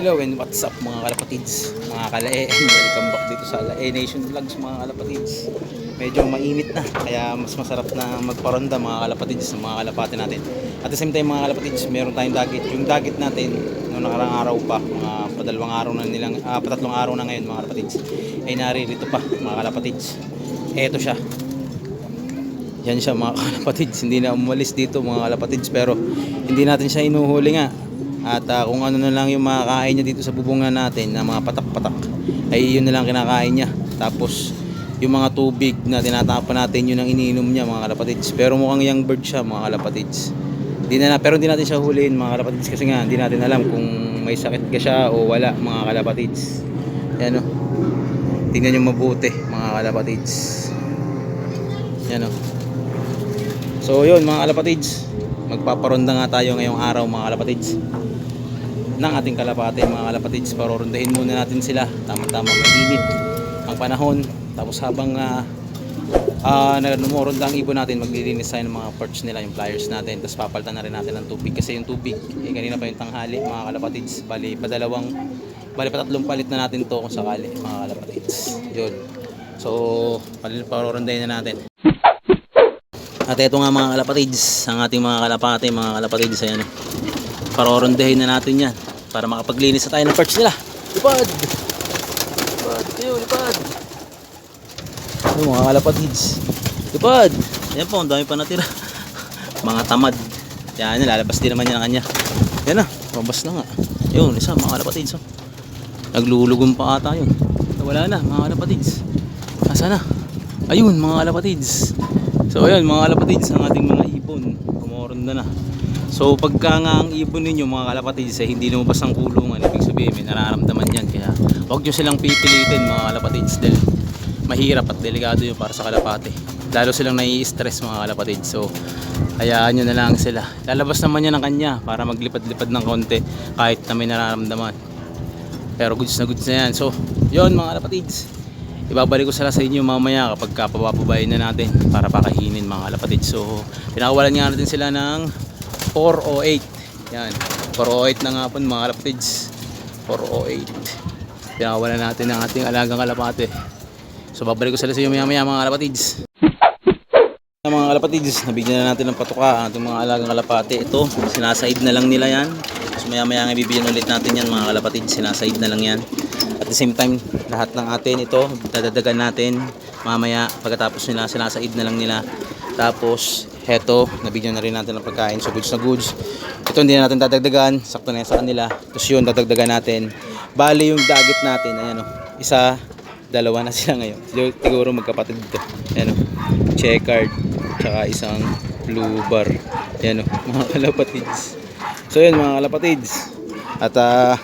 Hello and what's up mga kalapatids, mga kalae, welcome back dito sa Lae Nation Vlogs mga kalapatids. Medyo mainit na, kaya mas masarap na magparonda mga kalapatids ng mga kalapati natin. At the same time mga kalapatids, meron tayong dagit. Yung dagit natin, noong nakarang araw pa, mga padalawang araw na nilang, ah, patatlong araw na ngayon mga kalapatids, ay naririto pa mga kalapatids. Eto siya. Yan siya mga kalapatids, hindi na umalis dito mga kalapatids, pero hindi natin siya inuhuli nga. At ah, kung ano na lang yung makakain niya dito sa bubungan natin na mga patak-patak ay yun na lang kinakain niya. Tapos yung mga tubig na tinatapon natin yun ang iniinom niya mga kalapatids. Pero mukhang young bird siya mga kalapatids. Di na, pero hindi natin siya huliin mga kalapatids kasi nga hindi natin alam kung may sakit ka siya o wala mga kalapatids. Yan o. Tingnan nyo mabuti mga kalapatids. Yan o. So yun mga kalapatids. Magpaparonda nga tayo ngayong araw mga kalapatids ng ating kalapate mga kalapatids parorondahin muna natin sila. Tama-tama mainit ang panahon. Tapos habang uh, uh, nagumuronda ang ibon natin maglilinis tayo ng mga perch nila yung pliers natin. Tapos papalitan na rin natin ng tubig. Kasi yung tubig eh, kanina pa yung tanghali mga kalapatids bali padalawang bali patatlong palit na natin to kung sakali mga kalapatids yun. So parorondahin na natin. At ito nga mga kalapatids ang ating mga kalapate mga kalapatids ayan. Parorondahin na natin yan para makapaglinis na tayo ng parts nila. Lipad! Lipad. Kayo lipad! Ano mga kalapatids lipad! Yan po ang dami pa natira. Mga tamad. Yan lalabas din naman yan ang kanya. Yan na mabas na nga. Yun isa mga kalapatids oh. naglulugong pa ata yun. Wala na mga kalapatids asa na? Ayun mga kalapatids so ayun mga kalapatids ang ating mga ibon. Kumoronda na So pagka nga ang ibon ninyo mga kalapatids ay hindi lumabas ang kulungan, ibig sabihin may nararamdaman yan. Kaya huwag nyo silang pipilitin mga kalapatids dahil mahirap at delikado yun para sa kalapate. Lalo silang nai-stress mga kalapatids. So hayaan nyo na lang sila. Lalabas naman yan ng kanya para maglipad-lipad ng konti kahit na may nararamdaman. Pero goods na goods na yan. So yun mga kalapatids. Ibabalik ko sila sa inyo mamaya kapag kapapababayin na natin para pakahinin mga kalapatids. So pinakawalan nga natin sila ng 408 yan. 408 na nga po mga kalapatids 408 pinakawalan natin ang ating alagang kalapate. So babalik ko sila sa inyo maya maya mga kalapatids mga kalapatids nabigyan na natin ng patuka ang ating mga alagang kalapate. Ito sinasaid na lang nila yan. So maya maya nga bibigyan ulit natin yan mga kalapatids sinasaid na lang yan. At the same time lahat ng atin ito dadadagan natin. Mamaya pagkatapos nila sinasaid na lang nila. Tapos heto nabigyan na rin natin ng pagkain. So goods na goods. Ito hindi na natin dadagdagan. Sakto na yan sa kanila. Tapos yun dadagdagan natin. Bali yung dagit natin. Ayan o isa dalawa na sila ngayon. Siguro- magkapatid ito ayan o checkered tsaka isang blue bar. Ayan o mga kalapatids. So yun mga kalapatids. At ah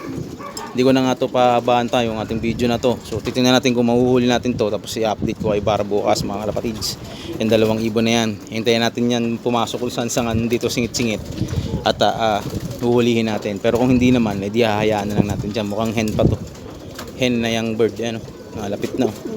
hindi ko na nga to pabanta yung ating video na to. So titingnan natin kung mahuhuli natin to tapos i-update ko ay para bukas mga kalapatids. Yung dalawang ibon na yan. Hintayin natin yan pumasok kung saan saan dito singit-singit. At uh, huhulihin natin. Pero kung hindi naman, edi hahayaan na lang natin dyan. Mukhang hen pa to. Hen na yung bird. Yan, oh. Malapit na. oh.